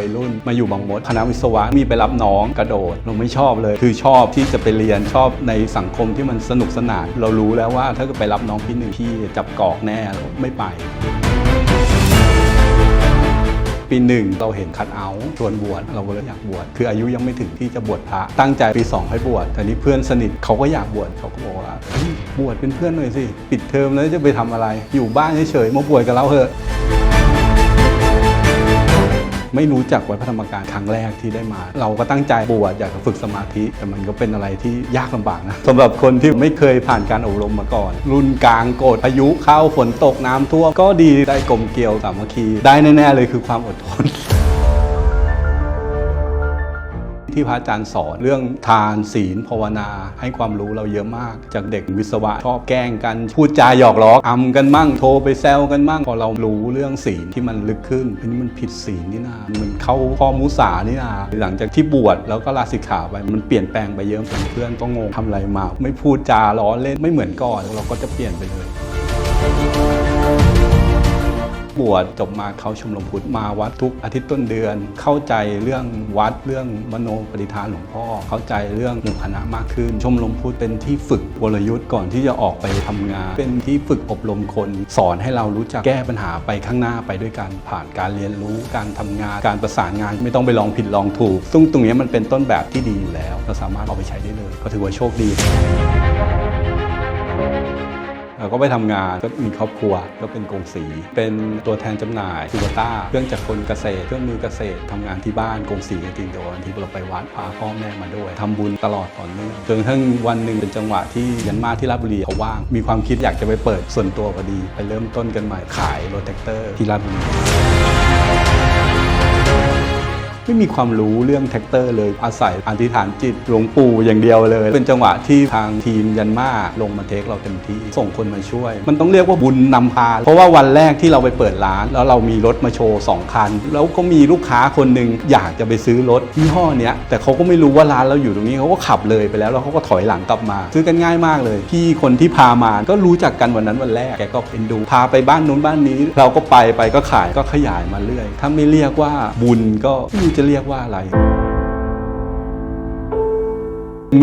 วัยรุ่น มาอยู่บางมดคณะวิศวะมีไปรับน้องกระโดด เราไม่ชอบเลย คือชอบที่จะไปเรียนชอบในสังคมที่มันสนุกสนาน เรารู้แล้วว่าถ้าไปรับน้องพี่หนึ่งพี่จับกอกแน่ไม่ไปปีหนึ่งเราเห็นคัดเอาท์ชวนบวชเราก็เลยอยากบวชคืออายุยังไม่ถึงที่จะบวชพระตั้งใจปีสองให้บวชแต่นี้เพื่อนสนิทเขาก็อยากบวชเขาก็บอกว่าบวชเป็นเพื่อนหน่อยสิ ปิดเทอมแล้วจะไปทำอะไร อยู่บ้านเฉยๆมาบวชกับเราเถอะ ไม่รู้จักวัดพระธรรมกายครั้งแรกที่ได้มา เราก็ตั้งใจบวชอยากจะฝึกสมาธิ แต่มันก็เป็นอะไรที่ยากลำบากนะสำหรับคนที่ไม่เคยผ่านการอบรมมาก่อน รุ่นกลางโกรธพายุเข้าฝนตกน้ำท่วมก็ดีได้กลมเกลียวสามัคคีได้แน่ๆเลยคือความอดทน ที่พระอาจารย์สอนเรื่องทานศีลภาวนา ให้ความรู้เราเยอะมาก จากเด็กวิศวะชอบแกล้งกัน พูดจาหยอกล้ออำกันมั่งโทรไปแซวกันมั่งพอเรารู้เรื่องศีลที่มันลึกขึ้นอันนี้มันผิดศีลนี่นามันเข้าข้อมุสานี่นาหลังจากที่บวชแล้วก็ลาสิกขาไปมันเปลี่ยนแปลงไปเยอะเพื่อนก็งงทำอะไรมา ไม่พูดจาล้อเล่นไม่เหมือนก่อนเราก็จะเปลี่ยนไปเลย บวชจบมาเข้าชมรมพุทธมาวัดทุกอาทิตย์ต้นเดือน เข้าใจเรื่องวัดเรื่องมโนปฏิทานหลวงพ่อ เข้าใจเรื่องหมู่คณะมากขึ้น ชมรมพุทธเป็นที่ฝึกกลยุทธ์ก่อนที่จะออกไปทำงาน เป็นที่ฝึกอบรมคน สอนให้เรารู้จักแก้ปัญหาไปข้างหน้าไปด้วยกันผ่านการเรียนรู้การทำงานการประสานงานไม่ต้องไปลองผิดลองถูก ซึ่งตรงนี้มันเป็นต้นแบบที่ดีอยู่แล้ว เราสามารถเอาไปใช้ได้เลย ก็ถือว่าโชคดี ก็ไปทำงานก็มีครอบครัวก็เป็นกงสี เป็นตัวแทนจำหน่ายคูบต้าเครื่องจักรกลเกษตร เครื่องมือเกษตรทำงานที่บ้านกงสีจริงๆแต่วันที่เราไปวัดพาพ่อแม่มาด้วยทำบุญตลอดต่อเนื่องจนกระทั่งวันหนึ่งเป็นจังหวะที่ยันมาที่ราชบุรีเขาว่าง มีความคิดอยากจะไปเปิดส่วนตัวพอดี ไปเริ่มต้นกันใหม่ขายรถแท็กเตอร์ที่ราชบุรี ไม่มีความรู้เรื่องแท็กเตอร์เลยอาศัยอธิษฐานจิตหลวงปู่อย่างเดียวเลย เป็นจังหวะที่ทางทีมยันมาลงมาเทคเราเต็มที่ส่งคนมาช่วย มันต้องเรียกว่าบุญนำพา เพราะว่าวันแรกที่เราไปเปิดร้าน แล้วเรามีรถมาโชว์2คัน แล้วก็มีลูกค้าคนหนึ่งอยากจะไปซื้อรถยี่ห้อเนี้ยแต่เขาก็ไม่รู้ว่าร้านเราอยู่ตรงนี้เขาก็ขับเลยไปแล้วแล้วเขาก็ถอยหลังกลับมา ซื้อกันง่ายมากเลยพี่คนที่พามาก็รู้จักกันวันนั้นวันแรกแกก็เอ็นดูพาไปบ้านนู้นบ้านนี้ เราก็ไปไปก็ขายก็ขยายมาเรื่อย ถ้าไม่เรียกว่าบุญก็ไม่รู้จะะเรียกว่าอะไร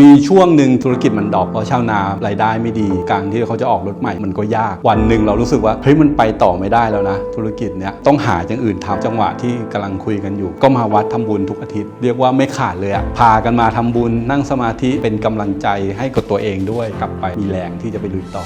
มีช่วงหนึ่งธุรกิจมันดรอปเพราะชาวนารายได้ไม่ดี การที่เขาจะออกรถใหม่มันก็ยาก วันหนึ่งเรารู้สึกว่าเฮ้ยมันไปต่อไม่ได้แล้วนะ ธุรกิจเนี้ยต้องหาอย่างอื่นทำจังหวะที่กำลังคุยกันอยู่ ก็มาวัดทำบุญทุกอาทิตย์เรียกว่าไม่ขาดเลยอะพากันมาทำบุญนั่งสมาธิเป็นกำลังใจให้กับตัวเองด้วยกลับไปมีแรงที่จะไปลุยต่อ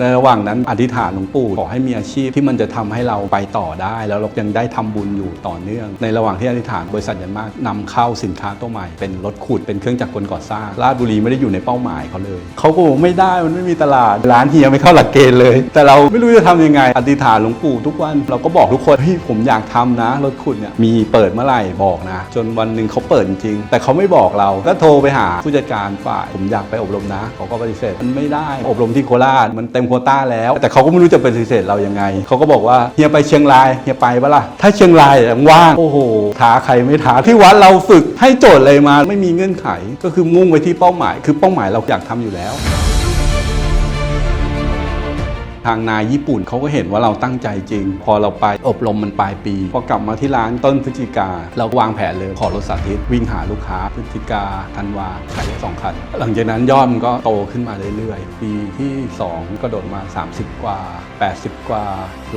ในระหว่างนั้นอธิษฐานหลวงปู่ขอให้มีอาชีพที่มันจะทำให้เราไปต่อได้ แล้วเรายังได้ทำบุญอยู่ต่อเนื่อง ในระหว่างที่อธิษฐานบริษัทยันมากนำเข้าสินค้าตัวใหม่ เป็นรถขุดเป็นเครื่องจักรกลก่อสร้างราชบุรีไม่ได้อยู่ในเป้าหมายเขาเลยเขาก็บอกไม่ได้มันไม่มีตลาดร้านเฮียไม่เข้าหลักเกณฑ์เลย แต่เราไม่รู้จะทำยังไง อธิษฐานหลวงปู่ทุกวันเราก็บอกทุกคนเฮ้ยผมอยากทำนะ รถขุดเนี่ยมีเปิดเมื่อไหร่บอกนะ จนวันหนึ่งเขาเปิดจริง แต่เขาไม่บอกเราก็โทรไปหาผู้จัดการฝ่าย ผมอยากไปอบรมนะเขาก็ปฏิเสธมันไม่ได้อบรมที่โคราชมันเต็มโควต้าแล้ว แต่เขาก็ไม่รู้จะปฏิเสธเรายังไง เขาก็บอกว่าเฮียไปเชียงรายเฮียไปปะล่ะ ถ้าเชียงรายว่างโอ้โหท้าใครไม่ท้าที่วัดเราฝึกให้โจทย์เลยมาไม่มีเงื่อนไข ก็คือมุ่งไปที่เป้าหมาย คือเป้าหมายเราอยากทำอยู่แล้ว ทางนายญี่ปุ่นเขาก็เห็นว่าเราตั้งใจจริง พอเราไปอบรมมันปลายปี พอกลับมาที่ร้านต้นพฤศจิกา เราก็วางแผนเลยขอรถสาธิต วิ่งหาลูกค้าพฤศจิกาธันวาขายได้สองคัน หลังจากนั้นยอดมันก็โตขึ้นมาเรื่อยๆ ปีที่ 2 ก็โดดมา 30 กว่า 80 กว่า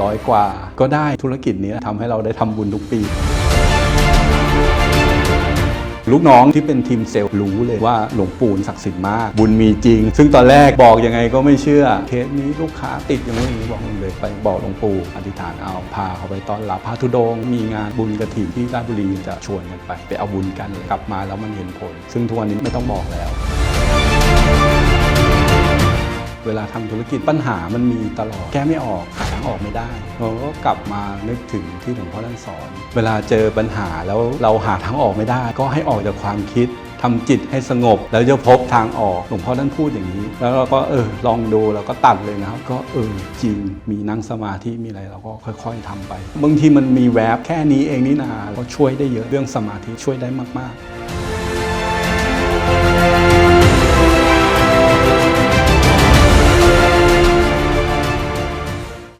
ร้อยกว่า ก็ได้ธุรกิจนี้ทำให้เราได้ทำบุญทุกปี ลูกน้องที่เป็นทีมเซลล์รู้เลยว่าหลวงปู่ศักดิ์สิทธิ์มาก บุญมีจริง ซึ่งตอนแรกบอกยังไงก็ไม่เชื่อเคสนี้ลูกค้าติดอยังไม่มีบอกเลยไปบอกหลวงปู่อธิษฐานเอาพาเขาไปต้อนรับพระธุดง มีงานบุญกระถิ่นที่ราชบุรีจะชวนกันไปไปเอาบุญกันกลับมาแล้วมันเห็นผล ซึ่งทุกวันนี้ไม่ต้องบอกแล้วเวลาทำธุรกิจปัญหามันมีตลอด แก้ไม่ออกางออกไม่ได้เราก็กลับมานึกถึงที่หลวงพ่อท่านสอน เวลาเจอปัญหาแล้วเราหาทางออกไม่ได้ ก็ให้ออกจากความคิดทำจิตให้สงบ แล้วจะพบทางออกหลวงพ่อท่านพูดอย่างนี้ แล้วเราก็เออลองดูแล้วก็ตัดเลยนะครับ ก็เออจริงมีนั่งสมาธิมีอะไรเราก็ค่อย ๆทำไป บางทีมันมีแวบแค่นี้เองนี่นาก็ช่วยได้เยอะเรื่องสมาธิช่วยได้มาก ๆ